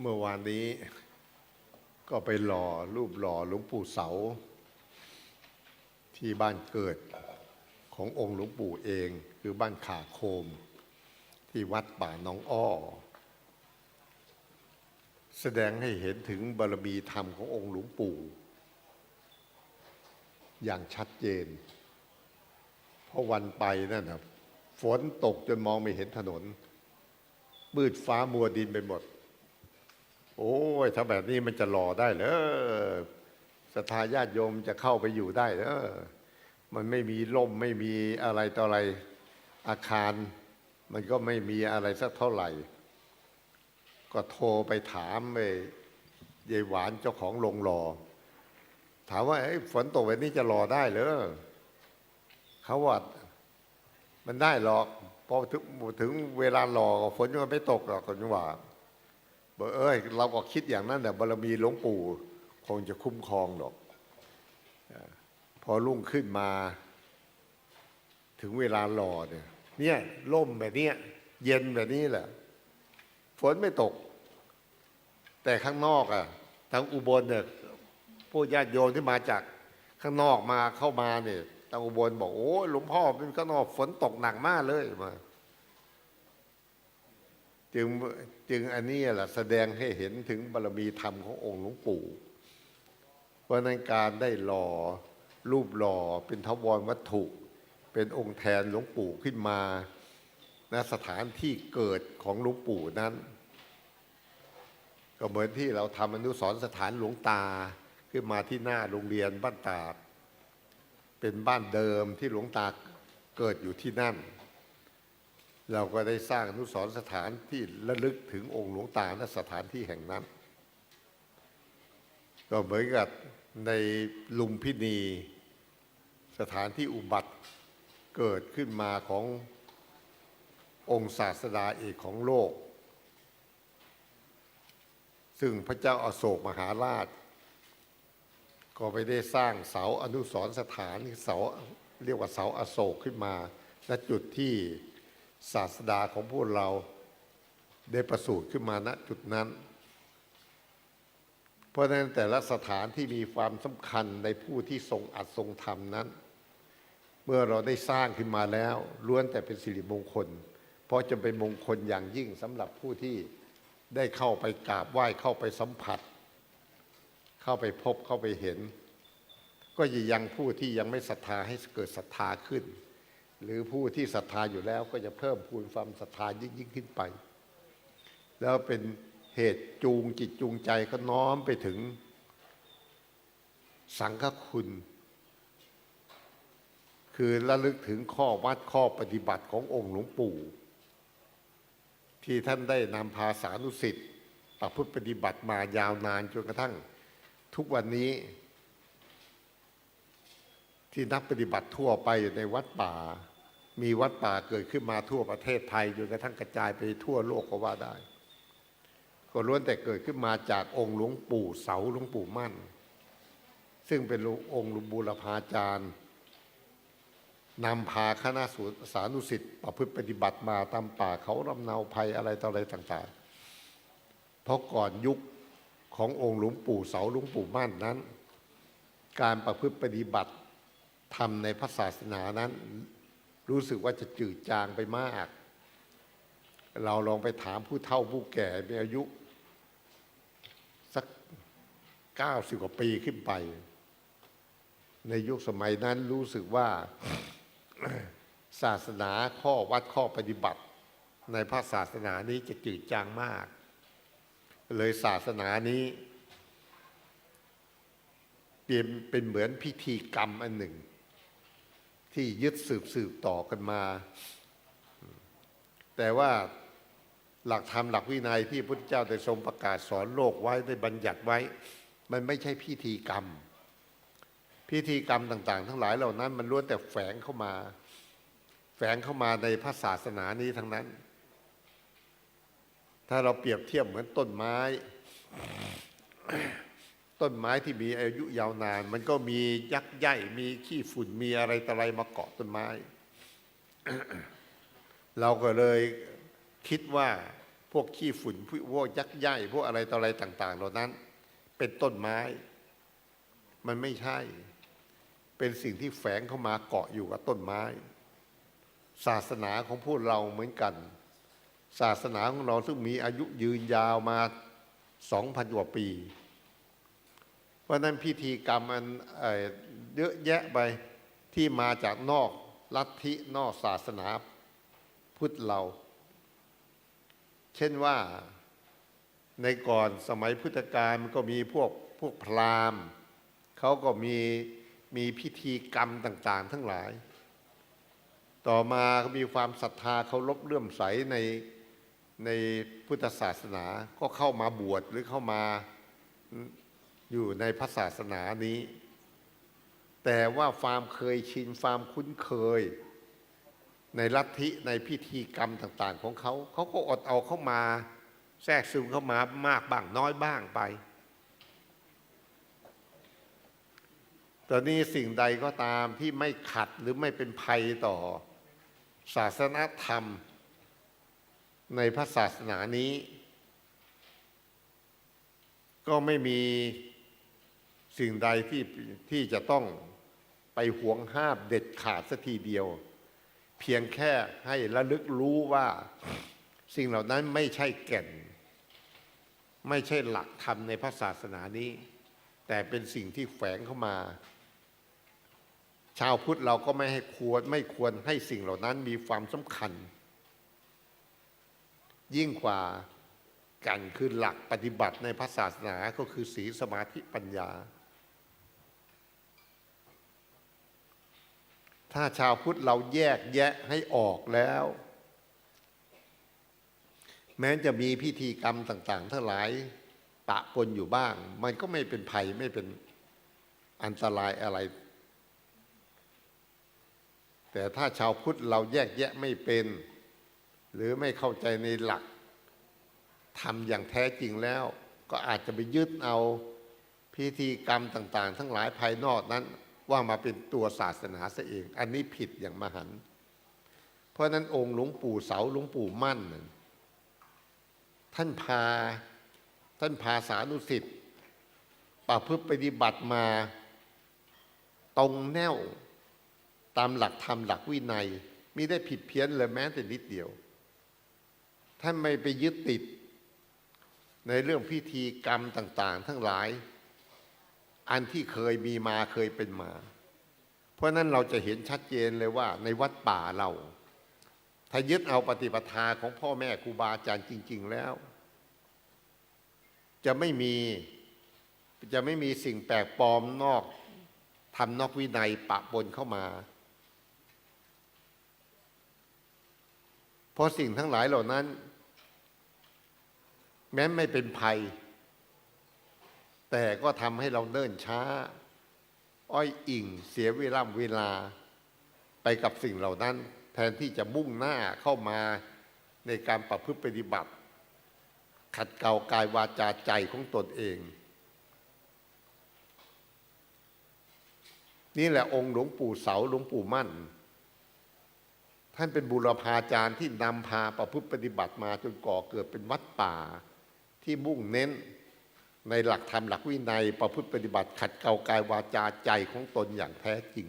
เมื่อวานนี้ก็ไปหล่อรูปหล่อหลวงปู่เสา ที่บ้านเกิดขององค์หลวงปู่เอง คือบ้านขาโคม ที่วัดป่าน้องอ้อ แสดงให้เห็นถึงบารมีธรรมขององค์หลวงปู่ อย่างชัดเจน เพราะวันไปนั่นนะฝนตกจนมองไม่เห็นถนนมืดฟ้ามัวดินไปหมด โอ้ยถ้าแบบนี้มันจะหล่อได้เหรอศรัทธาญาติโยมจะเข้าไปอยู่ได้เหรอมันไม่มีร่มไม่มีอะไรต่ออะไรอาคาร มันก็ไม่มีอะไรสักเท่าไหร่ ก็โทรไปถามไปยายหวานเจ้าของโรงหล่อถามว่าเอ้ฝนตกแบบนี้จะหล่อได้เหรอเขาว่ามันได้หรอกพอถึงถึงเวลาหล่อฝนมันไม่ตกหรอกคนว่า บอกเอ้ยเราก็คิดอย่างนั้นแต่บารมีหลวงปู่คงจะคุ้มครองหรอกพอรุ่งขึ้นมา ถึงเวลารอเนี่ยเนี่ยล่มแบบเนี้ยเย็นแบบนี้แหละ ฝนไม่ตก แต่ข้างนอกอะทางอุบลเนี่ยผู้ญาติโยมที่มาจากข้างนอกมาเข้ามาเนี่ยทางอุบลบอกโอ้หลวงพ่อเป็นข้างนอกฝนตกหนักมากเลยมา จึงจึงอันนี้แหละแสดงให้เห็นถึงบารมีธรรมขององค์หลวงปู่เพราะฉะนั้นการได้หล่อรูปหล่อเป็นทวรวัตถุ เป็นองค์แทนหลวงปู่ขึ้นมาณสถานที่เกิดของหลวงปู่นั้น ก็เหมือนที่เราทำอนุสรณ์สถานหลวงตาขึ้นมาที่หน้าโรงเรียนบ้านตาดเป็นบ้านเดิมที่หลวงตาเกิดอยู่ที่นั่น เราก็ได้สร้างอนุสรสถานที่ระลึกถึงองค์หลวงตาณสถานที่แห่งนั้น ก็เหมือนกับในลุมพินีสถานที่อุบัติเกิดขึ้นมาขององค์ศาสดาเอกของโลก ซึ่งพระเจ้าอาโศกมหาราช ก็ไปได้สร้างเสาอนุสรสถานเสาเรียกว่าเสาอโศกขึ้นมาณจุดที่ ศาสดาของพวกเราได้ประสูติขึ้นมาณจุดนั้น เพราะฉะนั้นแต่ละสถานที่มีความสำคัญในผู้ที่ทรงอัดทรงธรรมนั้น เมื่อเราได้สร้างขึ้นมาแล้วล้วนแต่เป็นสิริมงคล เพราะจะเป็นมงคลอย่างยิ่งสำหรับผู้ที่ได้เข้าไปกราบไหว้เข้าไปสัมผัส เข้าไปพบเข้าไปเห็น ก็ยังผู้ที่ยังไม่ศรัทธาให้เกิดศรัทธาขึ้น หรือผู้ที่ศรัทธาอยู่แล้วก็จะเพิ่มพูนความศรัทธายิ่งยิ่งขึ้นไป แล้วเป็นเหตุจูงจิตจูงใจก็น้อมไปถึง สังฆคุณ คือระลึกถึงข้อวัดข้อปฏิบัติขององค์หลวงปู่ ที่ท่านได้นำพาสานุสิทธิ์ประพฤติปฏิบัติมายาวนานจนกระทั่ง ทุกวันนี้ ที่นักปฏิบัติทั่วไปอยู่ในวัดป่า มีวัดป่าเกิดขึ้นมาทั่วประเทศไทยจนกระทั่งกระจายไปทั่วโลกก็ว่าได้ ก็ล้วนแต่เกิดขึ้นมาจากองค์หลวงปู่เสาหลวงปู่มั่น ซึ่งเป็นองค์หลวงบูรพาจารย์นำพาคณะสานุสิทธิ์ประพฤติปฏิบัติมาตามป่าเขาลำเนาภัยอะไรต่ออะไรต่างๆ เพราะก่อนยุคขององค์หลวงปู่เสาหลวงปู่มั่นนั้น การประพฤติปฏิบัติ ทำในพระศาสนานั้น รู้สึกว่าจะจืดจางไปมาก เราลองไปถามผู้เฒ่าผู้แก่มีอายุ สักเก้าสิบกว่าปีขึ้นไป ในยุคสมัยนั้นรู้สึกว่าศาสนาข้อวัดข้อปฏิบัติ ในพระศาสนานี้จะจืดจางมาก เลยศาสนานี้เปลี่ยนเป็นเหมือนพิธีกรรมอันหนึ่ง ที่ยึดสืบสืบต่อกันมา แต่ว่าหลักธรรมหลักวินัยที่พระพุทธเจ้าได้ทรงประกาศสอนโลกไว้ได้บัญญัติไว้ มันไม่ใช่พิธีกรรม พิธีกรรมต่าง ๆ ทั้งหลายเหล่านั้น มันล้วนแต่แฝงเข้ามา แฝงเข้ามาในพระศาสนานี้ทั้งนั้น ถ้าเราเปรียบเทียบเหมือนต้นไม้ ต้นไม้ที่มีอายุยาวนาน มันก็มียักษ์ใหญ่มีขี้ฝุ่นมีอะไรต่ออะไรมาเกาะต้นไม้ เราก็เลยคิดว่าพวกขี้ฝุ่นพวกยักษ์ใหญ่พวกอะไรต่ออะไรต่าง ๆ เหล่านั้น เป็นต้นไม้ มันไม่ใช่ เป็นสิ่งที่แฝงเข้ามาเกาะอยู่กับต้นไม้ ศาสนาของพวกเราเหมือนกัน ศาสนาของเราซึ่งมีอายุยืนยาวมาสองพันกว่าปี เพราะนั้นพิธีกรรมมันเยอะแยะไปที่มาจากนอกลัทธินอกศาสนาพุทธเรา เช่นว่าในก่อนสมัยพุทธกาลมันก็มีพวกพวกพราหมณ์เขาก็มีมีพิธีกรรมต่าง ๆ ทั้งหลาย ต่อมาก็มีความศรัทธาเคารพเลื่อมใสในในพุทธศาสนาก็เข้ามาบวชหรือเข้ามา อยู่ในพระศาสนานี้ แต่ว่าความเคยชินความคุ้นเคย ในลัทธิในพิธีกรรมต่าง ๆ ของเขา เขาก็อดเอาเข้ามาแทรกซึมเข้ามามากบ้างน้อยบ้างไปตอนนี้สิ่งใดก็ตามที่ไม่ขัดหรือไม่เป็นภัยต่อศาสนธรรม ในพระศาสนานี้ ก็ไม่มี สิ่งใดที่ที่จะต้องไปห่วงห้ามเด็ดขาดสักทีเดียว เพียงแค่ให้ระลึกรู้ว่า สิ่งเหล่านั้นไม่ใช่แก่น ไม่ใช่หลักธรรมในพระศาสนานี้ แต่เป็นสิ่งที่แฝงเข้ามา ชาวพุทธเราก็ไม่ให้ควรไม่ควรให้สิ่งเหล่านั้นมีความสำคัญ ยิ่งกว่ากันคือหลักปฏิบัติในพระศาสนาก็คือศีลสมาธิปัญญา ถ้าชาวพุทธเราแยกแยะให้ออกแล้ว แม้จะมีพิธีกรรมต่าง ๆทั้งหลายปะปนอยู่บ้าง มันก็ไม่เป็นภัยไม่เป็นอันตรายอะไร แต่ถ้าชาวพุทธเราแยกแยะไม่เป็น หรือไม่เข้าใจในหลักทำอย่างแท้จริงแล้ว ก็อาจจะไปยึดเอาพิธีกรรมต่าง ๆ ทั้งหลายภายนอกนั้น ว่ามาเป็นตัวศาสนาซะเอง อันนี้ผิดอย่างมหัน เพราะนั้นองค์หลวงปู่เสาหลวงปู่มั่น ท่านพาท่านพาสานุสิทธิ์ประพฤติปฏิบัติมาตรงแนวตามหลักธรรมหลักวินัยมิได้ผิดเพี้ยนเลยแม้แต่นิดเดียว ท่านไม่ไปยึดติดในเรื่องพิธีกรรมต่าง ๆ ทั้งหลาย อันที่เคยมีมาเคยเป็นมา เพราะนั้นเราจะเห็นชัดเจนเลยว่า ในวัดป่าเรา ถ้ายึดเอาปฏิปทาของพ่อแม่ครูบาอาจารย์จริง ๆ แล้ว จะไม่มีจะไม่มีสิ่งแปลกปลอมนอกทำนอกวินัยปะปนเข้ามาเพราะสิ่งทั้งหลายเหล่านั้น แม้ไม่เป็นภัย แต่ก็ทำให้เราเดินช้า อ้อยอิ่งเสียเวลาเวลาไปกับสิ่งเหล่านั้น แทนที่จะมุ่งหน้าเข้ามาในการประพฤติปฏิบัติ ขัดเกลากายวาจาใจของตนเอง นี่แหละองค์หลวงปู่เสาหลวงปู่มั่น ท่านเป็นบุรพาจารย์ที่นำพาประพฤติปฏิบัติมาจนก่อเกิดเป็นวัดป่าที่มุ่งเน้น ในหลักธรรมหลักวินัย ประพฤติปฏิบัติขัดเกลากายวาจาใจของตนอย่างแท้จริง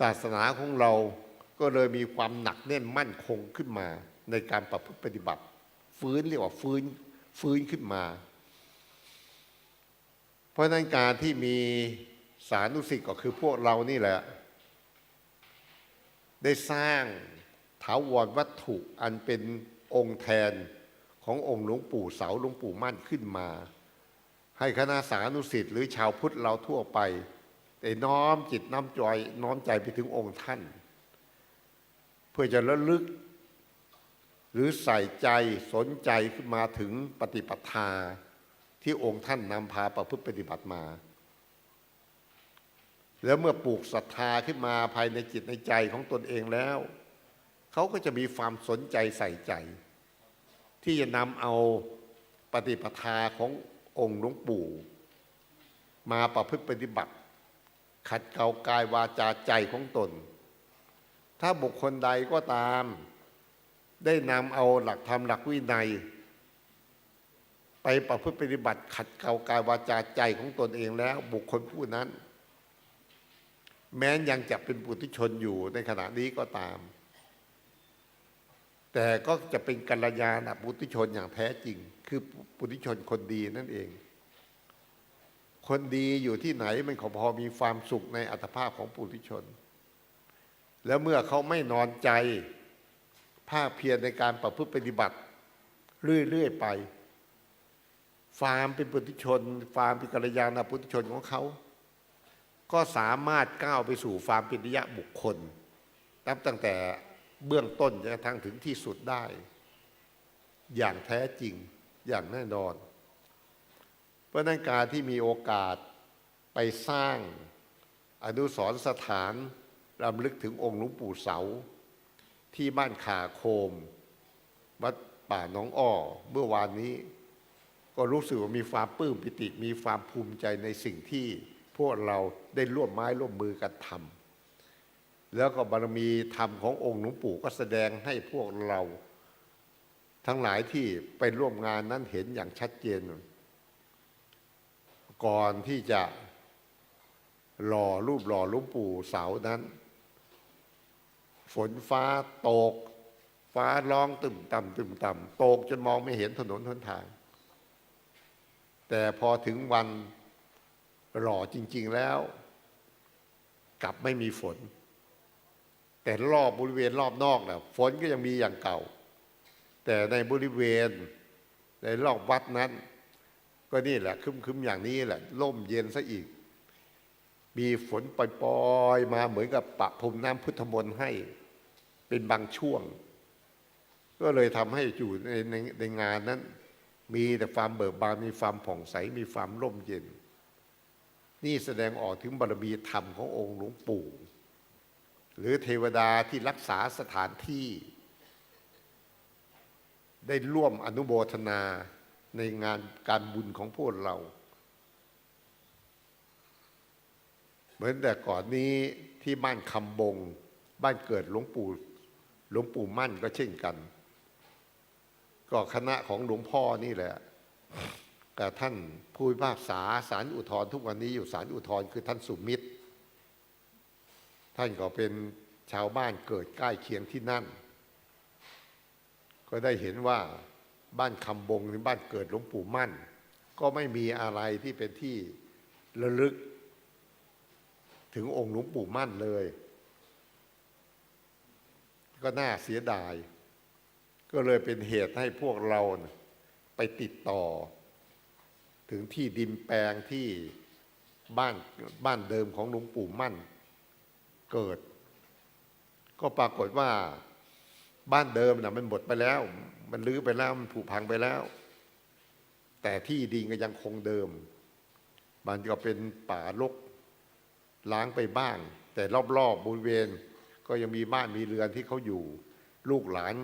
ศาสนาของเราก็เลยมีความหนักแน่นมั่นคงขึ้นมา ในการประพฤติปฏิบัติ ฟื้นเรียกว่าฟื้นฟื้นขึ้นมา เพราะนั้นการที่มีสานุสิทธิ์ก็คือพวกเรานี่แหละ ได้สร้างถาวรวัตถุอันเป็นองค์แทน ขององค์หลวงปู่เสาหลวงปู่มั่นขึ้นมา ให้คณะสานุสิทธิ์หรือชาวพุทธเราทั่วไปได้น้อมจิตน้อมใจน้อมใจไปถึงองค์ท่าน เพื่อจะระลึก หรือใส่ใจสนใจขึ้นมาถึงปฏิปทาที่องค์ท่านนำพาประพฤติปฏิบัติมา แล้วเมื่อปลูกศรัทธาขึ้นมาภายในจิตในใจของตนเองแล้ว เขาก็จะมีความสนใจใส่ใจ ที่จะนำเอาปฏิปทาขององค์หลวงปู่ มาประพฤติปฏิบัติ ขัดเกลากายวาจาใจของตน ถ้าบุคคลใดก็ตาม ได้นำเอาหลักธรรมหลักวินัย ไปประพฤติปฏิบัติ ขัดเกลากายวาจาใจของตนเองแล้ว บุคคลผู้นั้น แม้นยังจะเป็นปุถุชนอยู่ในขณะนี้ก็ตาม แต่ก็จะเป็นกัลยาณปุถุชนอย่างแท้จริง คือปุถุชนคนดีนั่นเอง คนดีอยู่ที่ไหนมันก็พอมีความสุขในอัตภาพของปุถุชน แล้วเมื่อเขาไม่นอนใจภาคเพียรในการประพฤติปฏิบัติ เรื่อย ๆ ไปฟาร์มเป็นปุถุชนฟาร์มเป็นกัลยาณปุถุชนของเขา ก็สามารถก้าวไปสู่ฟาร์มเป็นนิยะบุคคลนับตั้งแต่ เบื้องต้นจนกระทั่งถึงที่สุดได้ อย่างแท้จริงอย่างแน่นอน เพราะนั้นการที่มีโอกาสไปสร้างอนุสรสถานรำลึกถึงองค์หลวงปู่เสา ที่บ้านขาโคม วัดป่าหน้องอ้อเมื่อวานนี้ ก็รู้สึกว่ามีความปลื้มปิติ มีความภูมิใจในสิ่งที่พวกเราได้ร่วมไม้ร่วมมือกันทำ แล้วก็บารมีธรรมขององค์หลวงปู่ก็แสดงให้พวกเรา ทั้งหลายที่ไปร่วมงานนั้นเห็นอย่างชัดเจน ก่อนที่จะหล่อรูปหล่อหลวงปู่เสานั้น ฝนฟ้าตก ฟ้าร้องตึมต่ำตึมต่ำตกจนมองไม่เห็นถนนหนทาง แต่พอถึงวันหล่อจริง ๆแล้ว กลับไม่มีฝน แต่รอบบริเวณรอบนอกนะฝนก็ยังมีอย่างเก่า แต่ในบริเวณในรอบวัดนั้น ก็นี่แหละคึมๆอย่างนี้แหละล่มเย็นซะอีก มีฝนปล่อยๆมาเหมือนกับปะพรมน้ำพุทธมนต์ให้เป็นบางช่วง ก็เลยทำให้อยู่ในในในงานนั้น มีแต่ความเบิกบานมีความผ่องใสมีความร่มเย็น นี่แสดงออกถึงบารมีธรรมขององค์หลวงปู่ หรือเทวดาที่รักษาสถานที่ ได้ร่วมอนุโมทนาในงานการบุญของพวกเรา เหมือนแต่ก่อนนี้ที่บ้านคำบง บ้านเกิดหลวงปู่หลวงปู่มั่นก็เช่นกัน ก็คณะของหลวงพ่อนี่แหละกับท่านผู้พิพากษาศาลอุทธรณ์ทุกวันนี้อยู่ศาลอุทธรณ์คือท่านสุมิตร ท่านก็เป็นชาวบ้านเกิดใกล้เคียงที่นั่น ก็ได้เห็นว่าบ้านคำบงหรือบ้านเกิดหลวงปู่มั่น ก็ไม่มีอะไรที่เป็นที่ระลึก ถึงองค์หลวงปู่มั่นเลย ก็น่าเสียดาย ก็เลยเป็นเหตุให้พวกเราไปติดต่อ ถึงที่ดินแปลงที่บ้านบ้านเดิมของหลวงปู่มั่น เกิด ก็ปรากฏว่าบ้านเดิมนะมันหมดไปแล้ว มันลื้อไปแล้ว มันผุพังไปแล้ว แต่ที่ดินก็ยังคงเดิม มันก็เป็นป่ารกล้างไปบ้าง แต่รอบๆบบริเวณ ก็ยังมีบ้านมีเรือนที่เขาอยู่ ลูกหลาน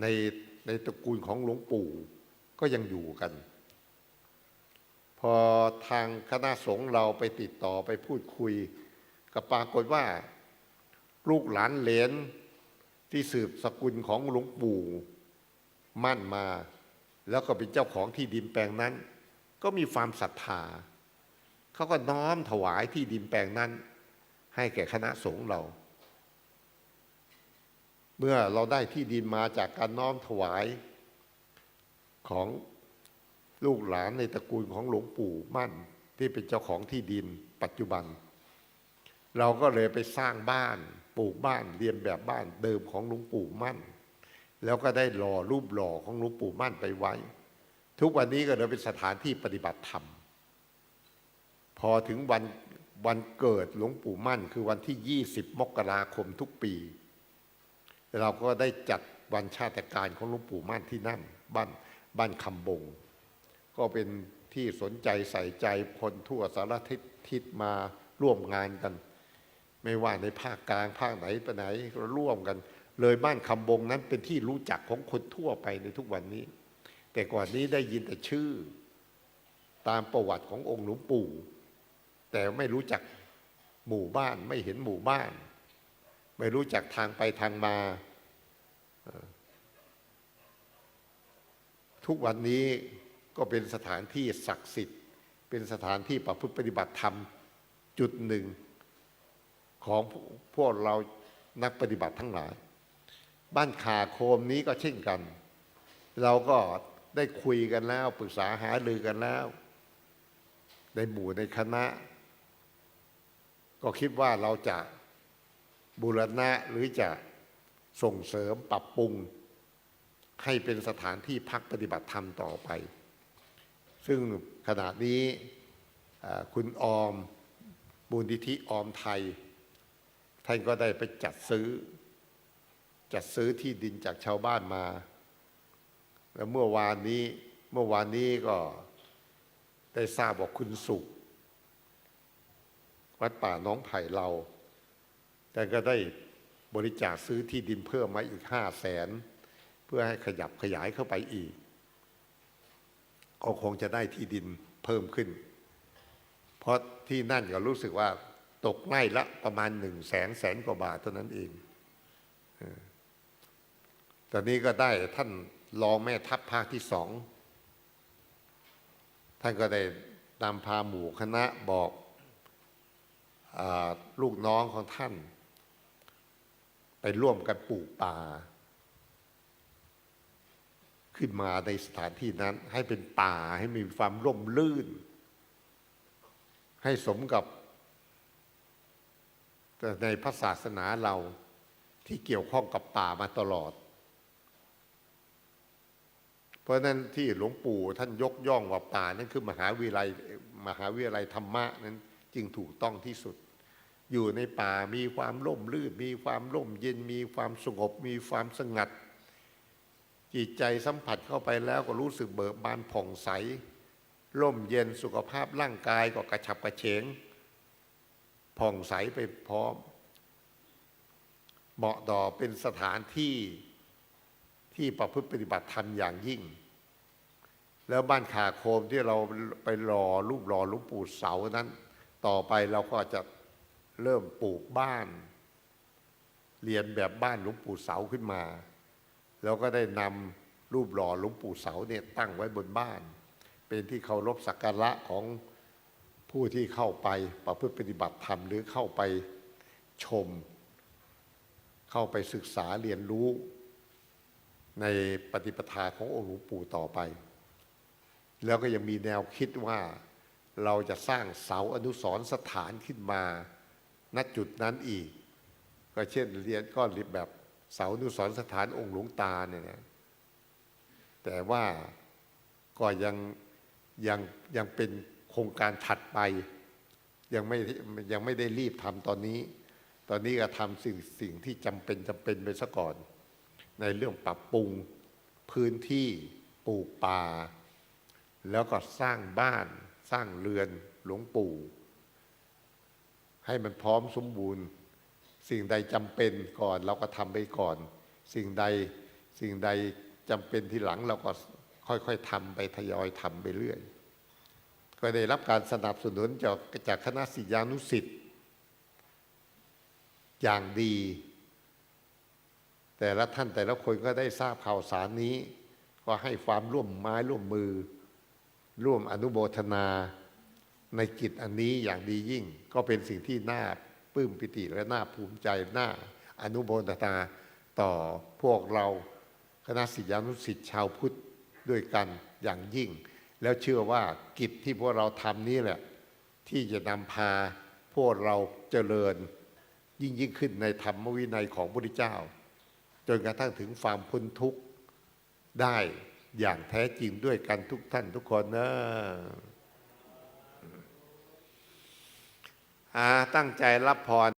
ในในตระกูลของหลวงปู่ ก็ยังอยู่กัน พอทางคณะสงฆ์เราไปติดต่อไปพูดคุย ก็ปรากฏว่า ลูกหลานเหลนที่สืบสกุลของหลวงปู่มั่นมา แล้วก็เป็นเจ้าของที่ดินแปลงนั้น ก็มีความศรัทธาเขาก็น้อมถวายที่ดินแปลงนั้น ให้แก่คณะสงฆ์เรา เมื่อเราได้ที่ดินมาจากการน้อมถวายของลูกหลานในตระกูลของหลวงปู่มั่นที่เป็นเจ้าของที่ดินปัจจุบัน เราก็เลยไปสร้างบ้านปลูกบ้านเรียนแบบบ้านเดิมของหลวงปู่มั่น แล้วก็ได้หล่อรูปหล่อของหลวงปู่มั่นไปไว้ ทุกวันนี้ก็เลยเป็นสถานที่ปฏิบัติธรรม พอถึงวันวันเกิดหลวงปู่มั่น คือวันที่ 20 มกราคมทุกปี เราก็ได้จัดวันชาติการของหลวงปู่มั่นที่นั่น บ้านบ้านคำบง ก็เป็นที่สนใจใส่ใจคนทั่วสารทิศมาร่วมงานกัน ไม่ว่าในภาคกลางภาคไหนไปไหนเราร่วมกัน เลยบ้านคำบงนั้นเป็นที่รู้จักของคนทั่วไปในทุกวันนี้ แต่ก่อนนี้ได้ยินแต่ชื่อ ตามประวัติขององค์หลวงปู่ แต่ไม่รู้จักหมู่บ้านไม่เห็นหมู่บ้าน ไม่รู้จักทางไปทางมา ทุกวันนี้ก็เป็นสถานที่ศักดิ์สิทธิ์ เป็นสถานที่ประพฤติปฏิบัติธรรมจุดหนึ่ง ของพวกเรานักปฏิบัติทั้งหลาย บ้านขาโคมนี้ก็เช่นกัน เราก็ได้คุยกันแล้ว ปรึกษาหารือกันแล้ว ในหมู่ในคณะ ก็คิดว่าเราจะบูรณะหรือจะส่งเสริมปรับปรุง ให้เป็นสถานที่พักปฏิบัติธรรมต่อไป ซึ่งขณะนี้คุณออมมูลนิธิออมไทย ท่านก็ได้ไปจัดซื้อ จัดซื้อที่ดินจากชาวบ้านมา แล้วเมื่อวานนี้เมื่อวานนี้ก็ได้ทราบว่าคุณสุข วัดป่าน้องไผ่เราแต่ก็ได้บริจาคซื้อที่ดินเพิ่มมาอีกห้าแสนเพื่อให้ขยับขยายเข้าไปอีกก็คงจะได้ที่ดินเพิ่มขึ้น เพราะที่นั่นก็รู้สึกว่า ตกไร่ละประมาณหนึ่งแสนแสนกว่าบาทเท่านั้นเองตอนนี้ก็ได้ท่านรองแม่ทัพภาคที่สอง ท่านก็ได้นำพาหมู่คณะบอกอลูกน้องของท่าน ไปร่วมกันปลูกป่า ขึ้นมาในสถานที่นั้น ให้เป็นป่าให้มีความร่มรื่น ให้สมกับ ในพระศาสนาเราที่เกี่ยวข้องกับป่ามาตลอด เพราะนั้นที่หลวงปู่ท่านยกย่องว่าป่านั่นคือมหาวิทยาลัยมหาวิทยาลัยธรรมะนั้นจึงถูกต้องที่สุด อยู่ในป่ามีความร่มรื่น มีความร่มเย็นมีความสงบ มีความสงัด จิตใจสัมผัสเข้าไปแล้วก็รู้สึกเบิกบานผ่องใสร่มเย็นสุขภาพร่างกายก็กระฉับกระเฉง ผ่องใสไปพร้อม เหมาะดอเป็นสถานที่ที่ประพฤติปฏิบัติธรรมอย่างยิ่ง แล้วบ้านขาโคมที่เราไปรอรูปรอลวงปู่เสานั้น ต่อไปเราก็จะเริ่มปลูกบ้าน เรียนแบบบ้านหลวงปู่เสาขึ้นมา แล้วก็ได้นำรูปหล่อหลวงปู่เสาเนี่ยตั้งไว้บนบ้าน เป็นที่เคารพสักการะของ ผู้ที่เข้าไปประพฤติปฏิบัติธรรมหรือเข้าไปชม เข้าไปศึกษาเรียนรู้ในปฏิปทาขององค์หลวงปู่ต่อไป แล้วก็ยังมีแนวคิดว่าเราจะสร้างเสาอนุสรณ์สถานขึ้นมาณจุดนั้นอีก ก็เช่นเรียนก็เรียนแบบเสาอนุสรณ์สถานองค์หลวงตาเนี่ยนะแต่ว่าก็ยังยังยังเป็น โครงการถัดไป ยังไม่ยังไม่ได้รีบทำตอนนี้ ตอนนี้ก็ทำสิ่งสิ่งที่จำเป็นจำเป็นไปซะก่อน ในเรื่องปรับปรุงพื้นที่ปลูกป่า แล้วก็สร้างบ้านสร้างเรือนหลวงปู่ ให้มันพร้อมสมบูรณ์ สิ่งใดจำเป็นก่อน เราก็ทำไปก่อน สิ่งใดสิ่งใดจำเป็นที่หลังเราก็ค่อยๆทำไปทยอยทำไปเรื่อย ก็ได้รับการสนับสนุนจากจากคณะศิษยานุสิษย์อย่างดี แต่ละท่านแต่ละคนก็ได้ทราบข่าวสารนี้ ก็ให้ความร่วมไม้ร่วมมือ ร่วมอนุโมทนาในกิจอันนี้อย่างดียิ่ง ก็เป็นสิ่งที่น่าปลื้มปิติและน่าภูมิใจน่าอนุโมทนาต่อพวกเราคณะศิษยานุศิษย์ชาวพุทธด้วยกันอย่างยิ่ง แล้วเชื่อว่ากิจที่พวกเราทำนี้แหละ ที่จะนำพาพวกเราเจริญ ยิ่งยิ่งขึ้นในธรรมวินัยของพระพุทธเจ้า จนกระทั่งถึงความพ้นทุกข์ได้อย่างแท้จริงด้วยกันทุกท่านทุกคนนะอาตั้งใจรับพร